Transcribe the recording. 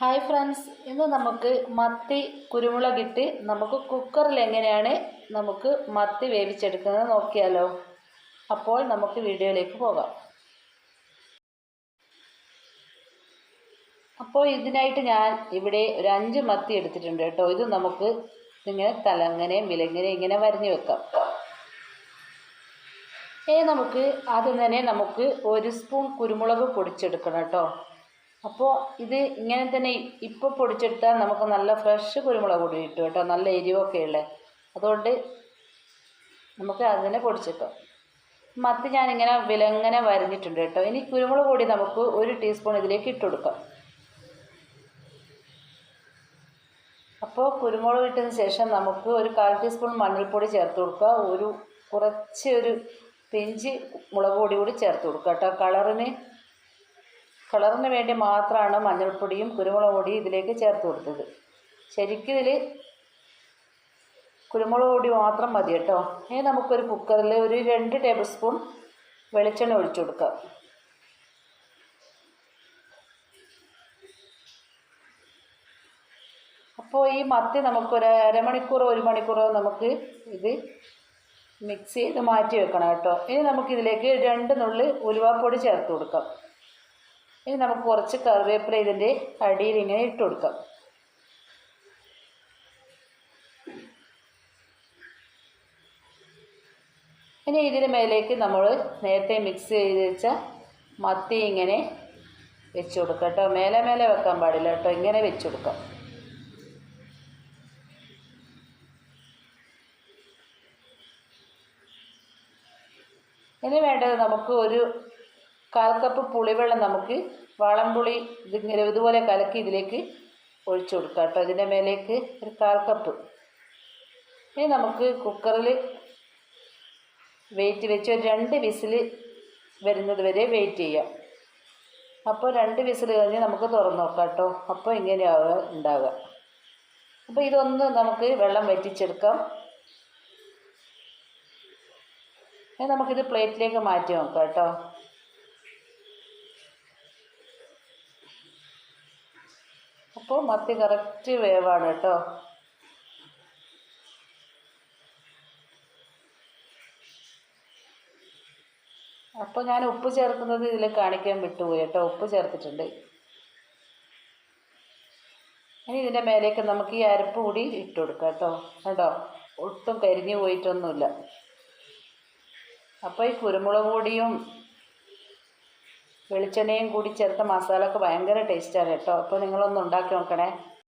Hi friends ഇന്ന് നമുക്ക് മത്തി കുരുമുളകിട്ട് നമുക്ക് കുക്കറിൽ എങ്ങനെയാണ് നമുക്ക് മത്തി വേവിച്ചെടുക്കുന്നത് നോക്കിയാലോ? അപ്പോൾ നമുക്ക് വീഡിയോയിലേക്ക് പോകാം. അപ്പോൾ ഇതിനായിട്ട് ഞാൻ ഇവിടെ ഒരു അഞ്ച് മത്തി എടുത്തിട്ടുണ്ട് കേട്ടോ. ഇത് നമുക്ക് ഇങ്ങനെ തലങ്ങനെ വിലങ്ങനെയും ഇങ്ങനെ വരഞ്ഞു വെക്കാം. ഏ നമുക്ക് ആദ്യം തന്നെ നമുക്ക് ഒരു സ്പൂൺ കുരുമുളക് പൊടിച്ചെടുക്കണം കേട്ടോ. അപ്പോൾ ഇത് ഇങ്ങനെ തന്നെ ഇപ്പോൾ പൊടിച്ചെടുത്താൽ നമുക്ക് നല്ല ഫ്രഷ് കുരുമുളക് പൊടി കിട്ടും കേട്ടോ. നല്ല എരിവൊക്കെ ഉള്ളത് അതുകൊണ്ട് നമുക്ക് അതിനെ പൊടിച്ചെടുക്കാം. മത്തി ഞാനിങ്ങനെ വിലങ്ങനെ വരഞ്ഞിട്ടുണ്ട് കേട്ടോ. ഇനി കുരുമുളക് പൊടി നമുക്ക് ഒരു ടീസ്പൂൺ ഇതിലേക്ക് ഇട്ട് കൊടുക്കാം. അപ്പോൾ കുരുമുളക് ഇട്ടതിന് ശേഷം നമുക്ക് ഒരു കാൽ ടീസ്പൂൺ മഞ്ഞൾപ്പൊടി ചേർത്ത് കൊടുക്കുക. ഒരു കുറച്ച് ഒരു പിഞ്ച് മുളക് പൊടി കൂടി ചേർത്ത് കൊടുക്കുക കേട്ടോ. കളറിന് കളറിന് വേണ്ടി മാത്രമാണ് മഞ്ഞൾപ്പൊടിയും കുരുമുളക് പൊടിയും ഇതിലേക്ക് ചേർത്ത് കൊടുത്തത്. ശരിക്കും ഇതിൽ കുരുമുളക് പൊടി മാത്രം മതി കേട്ടോ. ഇനി നമുക്കൊരു കുക്കറിൽ ഒരു രണ്ട് ടേബിൾ സ്പൂൺ വെളിച്ചെണ്ണ ഒഴിച്ചു കൊടുക്കാം. അപ്പോൾ ഈ മത്തി നമുക്കൊരു അരമണിക്കൂറോ ഒരു മണിക്കൂറോ നമുക്ക് ഇത് മിക്സ് ചെയ്ത് മാറ്റി വെക്കണം കേട്ടോ. ഇനി നമുക്കിതിലേക്ക് രണ്ട് നുള്ളി ഉലുവാപ്പൊടി ചേർത്ത് കൊടുക്കാം. ഇനി നമുക്ക് കുറച്ച് കറിവേപ്പില ഇതിന്റെ അടിയിൽ ഇങ്ങനെ ഇട്ട് കൊടുക്കാം. ഇനി ഇതിന് മേലേക്ക് നമ്മൾ നേരത്തെ മിക്സ് ചെയ്ത് വെച്ച മത്തി ഇങ്ങനെ വെച്ച് കൊടുക്കാം കേട്ടോ. മേലെ മേലെ വെക്കാൻ പാടില്ല കേട്ടോ. ഇങ്ങനെ വെച്ച് കൊടുക്കാം. ഇനി വേണ്ടത് നമുക്ക് ഒരു കാൽ കപ്പ് പുളിവെള്ളം നമുക്ക് വളംപുളി ഇതിങ്ങനെ ഇതുപോലെ കലക്കി ഇതിലേക്ക് ഒഴിച്ചു കൊടുക്കാം കേട്ടോ. ഇതിന്റെ മേലേക്ക് ഒരു കാൽ കപ്പ് ഇനി നമുക്ക് കുക്കറിൽ വെയിറ്റ് വെച്ച് ഒരു രണ്ട് വിസിൽ വരുന്നത് വരെ വെയിറ്റ് ചെയ്യാം. അപ്പോൾ രണ്ട് വിസിൽ കഴിഞ്ഞ് നമുക്ക് തുറന്നു നോക്കാം കേട്ടോ. അപ്പോൾ ഇങ്ങനെയാവുക ഉണ്ടാവുക. അപ്പോൾ ഇതൊന്ന് നമുക്ക് വെള്ളം വറ്റിച്ചെടുക്കാം. നമുക്കിത് പ്ലേറ്റിലേക്ക് മാറ്റി നോക്കാം കേട്ടോ. അപ്പോൾ മത്തി കറക്റ്റ് വേവാണ് കേട്ടോ. അപ്പോൾ ഞാൻ ഉപ്പ് ചേർക്കുന്നത് ഇതിൽ കാണിക്കാൻ വിട്ടുപോയി കേട്ടോ. ഉപ്പ് ചേർത്തിട്ടുണ്ട്. ഇനി ഇതിന്റെ മേലേക്ക് നമുക്ക് ഈ അരപ്പ് കൂടി ഇട്ട് കൊടുക്കാം കേട്ടോ. കേട്ടോ ഒട്ടും കരിഞ്ഞു പോയിട്ടൊന്നുമില്ല. അപ്പോൾ ഈ കുരുമുളക് പൊടിയും വെളിച്ചെണ്ണയും കൂടി ചേർത്ത മസാല ഒക്കെ ഭയങ്കര ടേസ്റ്റാണ് കേട്ടോ. അപ്പോൾ നിങ്ങളൊന്ന് ഉണ്ടാക്കി നോക്കണേ.